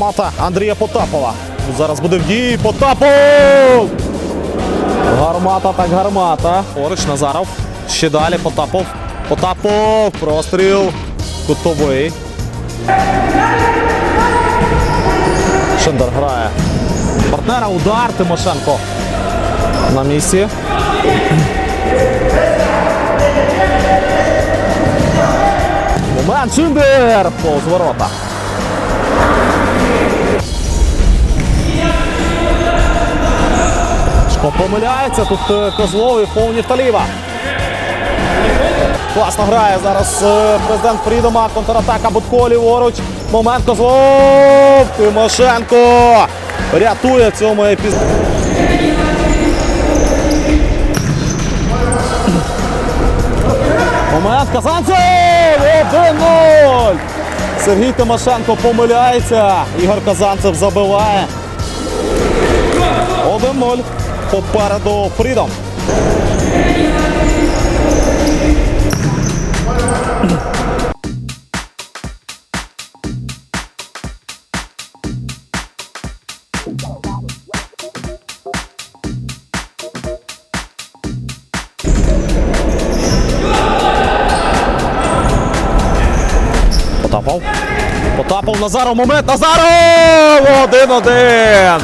Гармата Андрія Потапова. Зараз буде в дії. Потапов! Гармата так гармата. Поруч Назаров. Ще далі Потапов. Потапов. Простріл. Кутовий. Шендер грає. Партнера удар Тимошенко. На місці. Момент Шиндер! Повз. Помиляється. Тут е, Козлов і фол Нефталіва. Класно грає зараз е, президент Фрідома. Контратака Будко ліворуч. Момент Козлов. Тимошенко. Рятує в цьому епізоді. Момент Казанцев! 1-0! Сергій Тимошенко помиляється. Ігор Казанцев забиває. 1-0. Попереду Фрідом. Потапов. Потапов Назаров. Момент. Назаров! Один-один.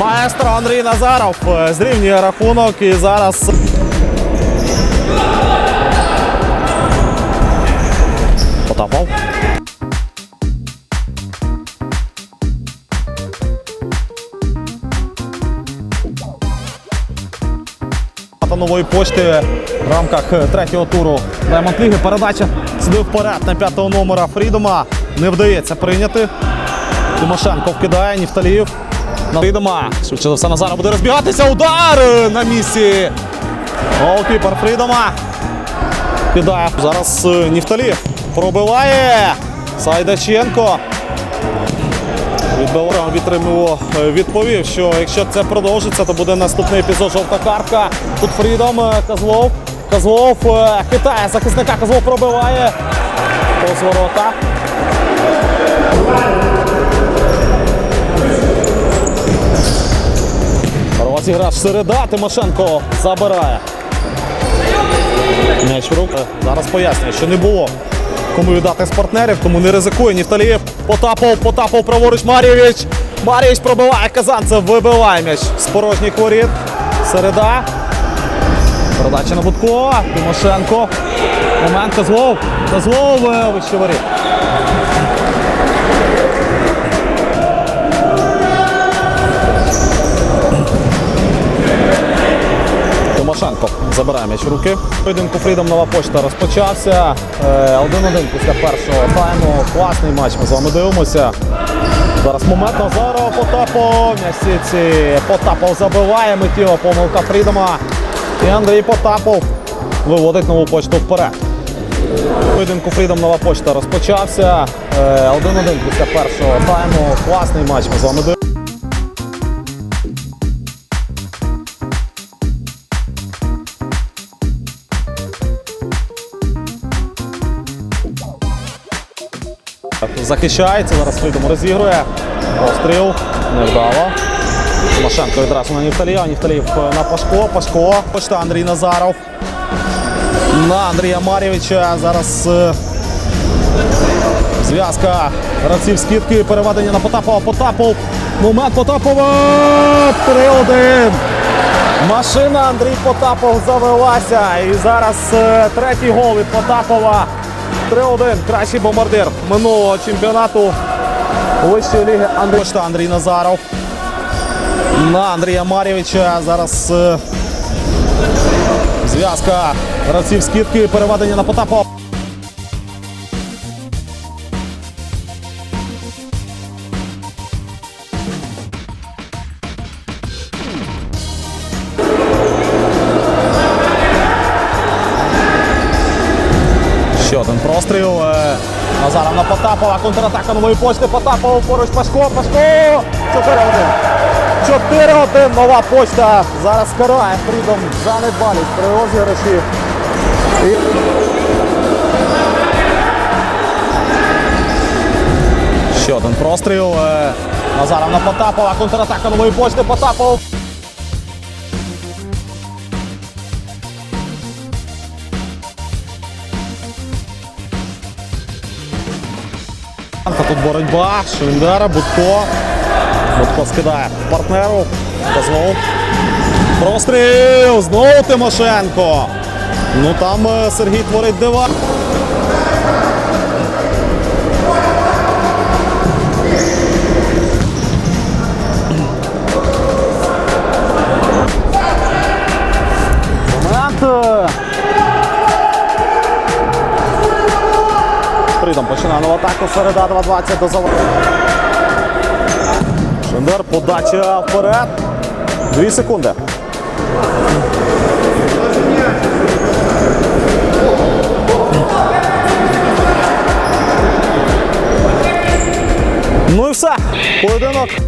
Маестро Андрій Назаров е, зрівнює рахунок і зараз. Потапов. Та нової пошти в рамках третього туру Diamond Ліги. Передача сюди вперед на п'ятого номера Фрідома. Не вдається прийняти. Тимошенко вкидає, Нефталіїв. Фрідома. Швидше за все Назара буде розбігатися. Удар на місці. Голкіпер Фрідома. Кидає. Зараз е, Нефталіїв пробиває. Сайдаченко. Відтримував, е, відповів, що якщо це продовжиться, то буде наступний епізод жовта картка. Тут Фрідом е, Козлов. Козлов хитає захисника. Козлов пробиває. Повз ворота. Розіграш середа. Тимошенко забирає. М'яч в руку. Зараз пояснює, що не було кому віддати з партнерів, тому не ризикує. Нефталієв Потапов, Потапов, праворуч Мар'євич. Мар'євич пробиває Казанцев, вибиває м'яч з порожніх воріт. Середа. Передача на Будко. Тимошенко. Момент Козлов. Козлов е, вище воріт. Тимошенко забирає м'яч в руки. Поєдинку Фрідом нова почта розпочався. Е, 1-1 після першого тайму. Класний матч. Ми з вами дивимося. Зараз момент Назарова Потапов. М'ясіці. Потапов забиває миттєва помилка Фрідома. І Андрій Потапов виводить нову почту вперед. Поєдинку Фрідом нова почта розпочався. Е, 1-1 після першого тайму. Класний матч. Ми з вами дивимося. Захищається, зараз Фрідом розігрує. Постріл. Невдало. Тимошенко відразу на Нефталія. Нефталіїв на Пашко. Пашко. Почта Андрій Назаров. На Андрія Мар'євича. Зараз е, зв'язка гравців скидки. Переведення на Потапова. Потапов. Момент Потапова. 3-1. Машина Андрій Потапов завелася. І зараз е, третій гол від Потапова. 3-1. Кращий бомбардир минулого чемпіонату вищої ліги Андрій Андрій Назаров. На Андрія Мар'євича. Зараз е, зв'язка гравців скидки. Переведення на Потапова. Ще один простріл. е, Назаров на Потапова. Контратака нової почти. Потапов поруч Пашко. Пашко. 4-1. 4-1. Нова почта. Зараз карає Фрідом за недбалість при розіграші. І... Ще один простріл. е, Назаров на Потапова. Контратака нової почти. Потапов. Тут боротьба. Швіндера, Будко. Будко скидає партнеру. Козлов. Простріл! Знову Тимошенко. Ну там е, Сергій творить дива. Момент. Богдан починає нову атаку. Середа 2-20 до заводу. Шендер. Подача вперед. Дві секунди. Ну і все. Поєдинок.